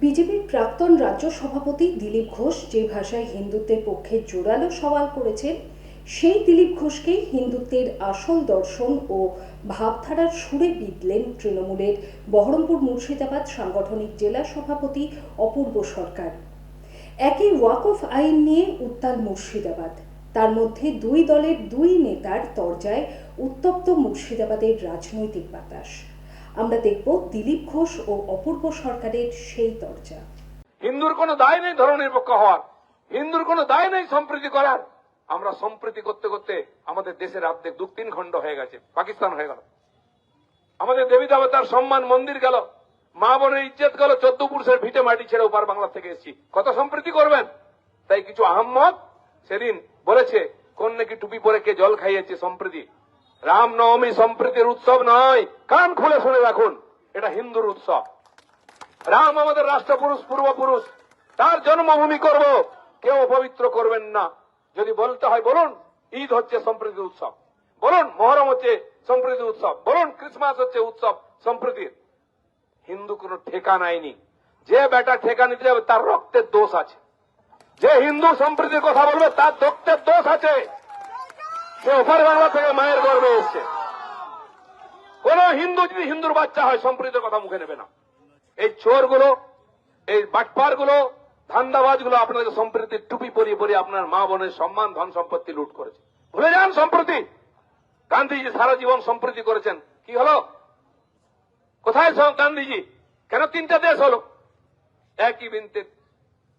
বিজেপির প্রাক্তন রাজ্য সভাপতি দিলীপ ঘোষ যে ভাষায় হিন্দুত্বের পক্ষে জোরালো সওয়াল করেছেন, সেই দিলীপ ঘোষকেই হিন্দুত্বের আসল দর্শন ও ভাবধারার সুরে বিঁধলেন তৃণমূলের বহরমপুর মুর্শিদাবাদ সাংগঠনিক জেলা সভাপতি অপূর্ব সরকার। একই ওয়াকফ আইন নিয়ে উত্তাল মুর্শিদাবাদ। তার মধ্যে দুই দলের দুই নেতার তরজায় উত্তপ্ত মুর্শিদাবাদের রাজনৈতিক বাতাস। আমরা দেখব দিলীপ ঘোষ ও অপূর্ব সরকারের সেই তরজা হিন্দুর কোনো দায় নেই ধর্মনিরপেক্ষ হওয়ার। হিন্দুর কোনো দায় নেই সম্প্রীতি করার। আমরা সম্প্রীতি করতে করতে আমাদের দেশের অর্ধেক দু তিন খণ্ড হয়ে গেছে, পাকিস্তান হয়ে গেল। আমাদের দেবী দেবতার সম্মান মন্দির গেল। মা বোনের ইজ্জত গেল, চোদ্দ পুরুষের ভিটে মাটি ছেড়ে ওপার বাংলা থেকে এসেছি। কত সম্প্রীতি করবেন? তাই কিছু আহম্মদ সেদিন বলেছে, কোন নাকি টুপি পরে কে জল খাইয়েছে সম্প্রীতি? রাম নবমী সম্প্রীতির উৎসব নয়। কান খুলে শুনে রাখুন, এটা হিন্দুর উৎসব। রাম আমাদের রাষ্ট্রপুরুষ, পূর্বপুরুষ। তার জন্মভূমি করব, কেউ অপবিত্র করবেন না। যদি বলতে হয়, বলুন, ঈদ হচ্ছে সম্প্রীতি উৎসব। বলুন, মহরম হচ্ছে সম্প্রীতি উৎসব। বলুন, ক্রিসমাস হচ্ছে উৎসব সম্প্রীতির। হিন্দু কোনো ঠেকা নেয়নি। যে বেটা ঠেকা নিতে যাবে, তার রক্তের দোষ আছে। যে হিন্দু সম্প্রীতির কথা বলবে, তার রক্তের দোষ আছে। সে ওপার বাংলা থেকে মায়ের গর্বে এসছে। কোন হিন্দু যদি হিন্দুর বাচ্চা হয় সম্প্রীতির কথা মুখে নেবে না। এই চোরগুলো, এই বাটপারগুলো ধান্দাবাজগুলো আপনাদের সম্প্রীতির টুপি পরিয়ে পরিয়ে আপনার মা বোনের সম্মান, ধন সম্পত্তি লুট করেছে। ভুলে যান সম্প্রতি! গান্ধীজি সারা জীবন সম্প্রীতি করেছেন। কি হলো? কোথায় গান্ধীজি? কেন তিনটা দেশ হলো? একই বিনতে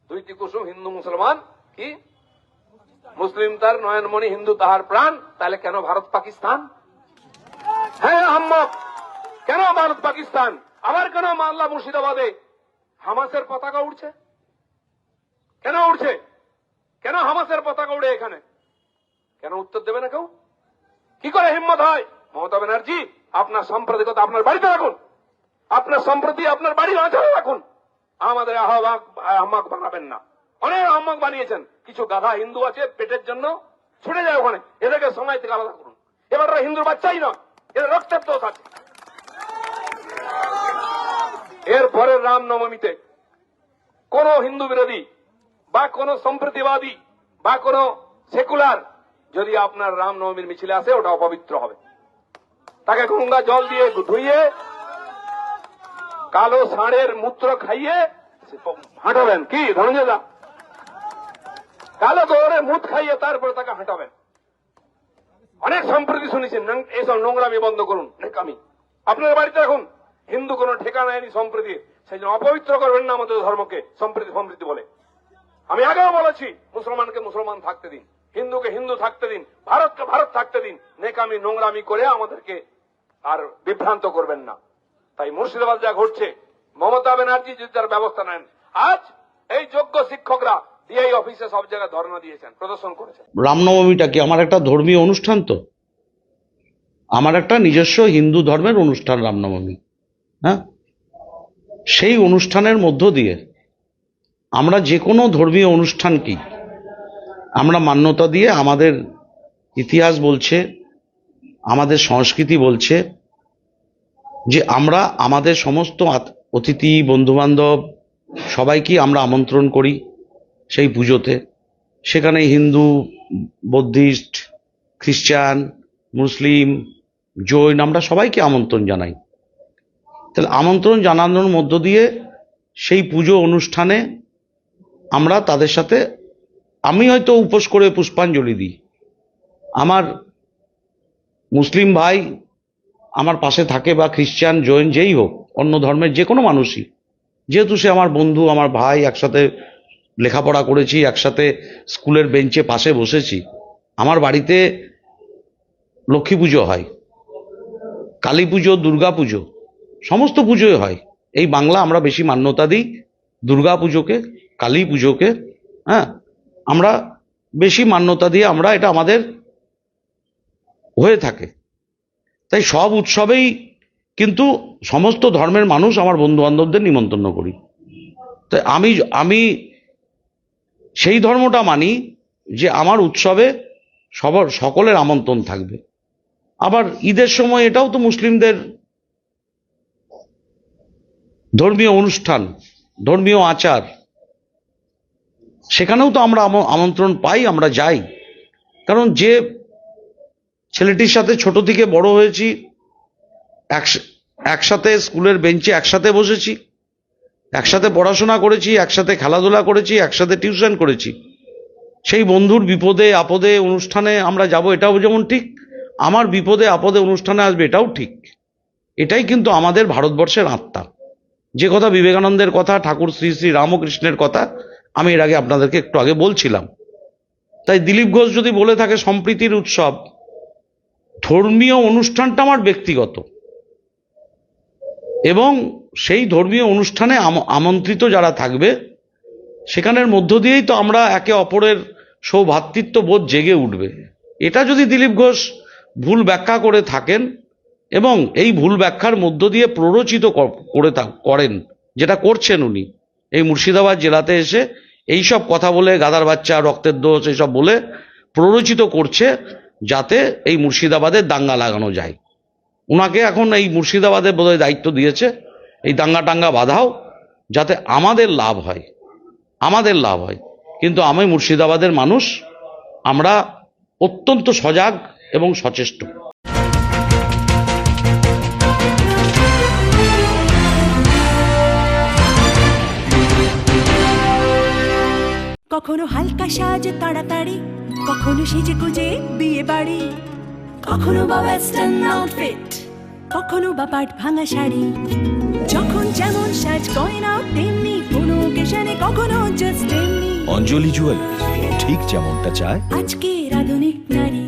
দুইটি কুসুম, হিন্দু, মুসলমান, কি? মুসলিম তার নয়নমণি হিন্দু তাহার প্রাণ, তাহলে কেন ভারত পাকিস্তান? হ্যাঁ আহম্মক, কেন ভারত পাকিস্তান? আবার কেন মাল্লা মুর্শিদাবাদে? হামাসের পতাকা উঠছে কেন উঠছে কেন হামাসের পতাকা উড়ে এখানে? কেন উত্তর দেবে না কেউ? কি করে হিম্মত হয়? মমতা ব্যানার্জি, আপনার সাম্প্রদায়িকতা আপনার বাড়িতে রাখুন। আপনার সম্প্রতি আপনার বাড়ির অঞ্চলে রাখুন। আমাদের আহ্বাক আহ্মাক বানাবেন না। অনেক আহ্মাক বানিয়েছেন। কিছু গাধা হিন্দু আছে, পেটের জন্য ছুটে যায় ওখানে। এদেরকে সময় থেকে আলাদা করুন। এবার ওরা হিন্দুর বাচ্চাই নয়, এদের রক্তের দোষ আছে। এর পরের রামনবমীতে কোন হিন্দু বিরোধী বা কোন সম্প্রীতিবাদী বা কোন সেকুলার যদি আপনার রামনবমীর মিছিলে আসে, ওটা অপবিত্র হবে। তাকে গঙ্গা জল দিয়ে ধুইয়ে, কালো ষাঁড়ের মূত্র খাইয়ে, হাঁটাবেন। কি ধনঞ্জয় দা কালো দৌড়ে মুখ খাইয়ে তারপরে তাকে হাঁটাবেন। অনেক সম্প্রতি শুনেছেন এইসব নোংরামি বন্ধ করুন নেকামি আপনার বাড়িতে রাখুন। হিন্দু কোনো ঠিকানা নেয়নি সম্প্রীতি। সেই জন্য অপবিত্র করবেন না আমাদের ধর্মকে, সম্প্রীতি সম্প্রীতি বলে। আমি আগেও বলেছি, মুসলমানকে মুসলমান থাকতে দিন, হিন্দুকে হিন্দু থাকতে দিন, ভারতকে ভারত থাকতে দিন। নেকামি, নোংরামি করে আমাদেরকে আর বিভ্রান্ত করবেন না। তাই মুর্শিদাবাদ যা ঘটছে, মমতা ব্যানার্জি যদি তার ব্যবস্থা নেন। আজ এই যোগ্য শিক্ষকরা ডিআই অফিসে সব জায়গায় ধর্ণা দিয়েছেন, প্রদর্শন করেছেন। রামনবমীটা কি আমার একটা ধর্মীয় অনুষ্ঠান তো? আমার একটা নিজস্ব হিন্দু ধর্মের অনুষ্ঠান রামনবমী হ্যাঁ? সেই অনুষ্ঠানের মধ্য দিয়ে আমরা যে কোনো ধর্মীয় অনুষ্ঠান কি, আমরা মান্যতা দিয়ে আমাদের ইতিহাস বলছে, আমাদের সংস্কৃতি বলছে যে আমরা, আমাদের সমস্ত অতিথি, বন্ধুবান্ধব সবাইকে আমরা আমন্ত্রণ করি। সেই পুজোতে। সেখানে হিন্দু, বৌদ্ধিস্ট, খ্রিস্টান, মুসলিম, জৈন আমরা সবাইকে আমন্ত্রণ জানাই। তাহলে আমন্ত্রণ জানানোর মধ্য দিয়ে সেই পুজো অনুষ্ঠানে আমরা তাদের সাথে, আমি হয়তো উপোস করে পুষ্পাঞ্জলি দিই। আমার মুসলিম ভাই আমার পাশে থাকে বা খ্রিস্টান, জৈন, যেই হোক, অন্য ধর্মের যে কোনো মানুষই। যেহেতু সে আমার বন্ধু, আমার ভাই, একসাথে লেখাপড়া করেছি, একসাথে স্কুলের বেঞ্চে পাশে বসেছি। আমার বাড়িতে লক্ষ্মী পুজো হয়, কালী পুজো, দুর্গা পুজো, সমস্ত পুজোই হয়। এই বাংলা আমরা বেশি মান্যতা দিই দুর্গা পুজোকে, কালী পুজোকে হ্যাঁ? আমরা বেশি মান্যতা দিয়ে আমরা এটা আমাদের হয়ে থাকে। তাই সব উৎসবেই কিন্তু সমস্ত ধর্মের মানুষ আমার বন্ধু বান্ধবদের নিমন্ত্রণ করি। তাই আমি আমি সেই ধর্মটা মানি যে আমার উৎসবে সবার, সকলের আমন্ত্রণ থাকবে। আবার ঈদের সময় এটাও তো মুসলিমদের ধর্মীয় অনুষ্ঠান, ধর্মীয় আচার। সেখানেও তো আমরা আম- আমন্ত্রণ পাই, আমরা যাই। কারণ যে ছেলেটির সাথে ছোট থেকে বড় হয়েছি, একস- একসাথে স্কুলের বেঞ্চে একসাথে বসেছি একসাথে পড়াশোনা করেছি, একসাথে খেলাধুলা করেছি, একসাথে টিউশন করেছি। সেই বন্ধুর বিপদে, আপদে, অনুষ্ঠানে আমরা যাব, এটাও যেমন ঠিক, আমার বিপদে, আপদে, অনুষ্ঠানে আসবে, এটাও ঠিক। এটাই কিন্তু আমাদের ভারতবর্ষের আত্মা। যে কথা বিবেকানন্দের কথা, ঠাকুর শ্রী শ্রী রামকৃষ্ণের কথা, আমি এর আগে আপনাদেরকে একটু আগে বলছিলাম। তাই দিলীপ ঘোষ যদি বলে থাকে, সম্প্রীতির উৎসব ধর্মীয় অনুষ্ঠানটা আমার ব্যক্তিগত। এবং সেই ধর্মীয় অনুষ্ঠানে আম- আমন্ত্রিত যারা থাকবে, সেখানের মধ্য দিয়েই তো আমরা একে অপরের সৌভাতৃত্ব বোধ জেগে উঠবে। এটা যদি দিলীপ ঘোষ ভুল ব্যাখ্যা করে থাকেন এবং এই ভুল ব্যাখ্যার মধ্য দিয়ে প্ররোচিত করে করেন, যেটা করছেন উনি, এই মুর্শিদাবাদ জেলাতে এসে এই সব কথা বলে, গাদার বাচ্চা, রক্তের দোষ, এইসব বলে প্ররোচিত করছে যাতে এই মুর্শিদাবাদে দাঙ্গা লাগানো যায়। ওনাকে এখন এই মুর্শিদাবাদে বোধহয় দায়িত্ব দিয়েছে। এই দাঙ্গা টাঙ্গা বাঁধাও যাতে আমাদের লাভ হয়, আমাদের লাভ হয়। কিন্তু আমি মুর্শিদাবাদের মানুষ, আমরা অত্যন্ত সজাগ এবং সচেষ্ট। কখনো হালকা সাজ তাড়াতাড়ি, কখনো সেজে গুজে বিয়ে বাড়ি, কখনো বা ওয়েস্টার্ন আউটফিট কখনো বা পাট ভাঙা শাড়ি যখন যেমন সাজ গয়না তেমনি কোনো ওকেশনে কখনো জাস্ট এমনি অঞ্জলি জুয়েলার্স ঠিক যেমনটা চায়। আজকে আধুনিক নারী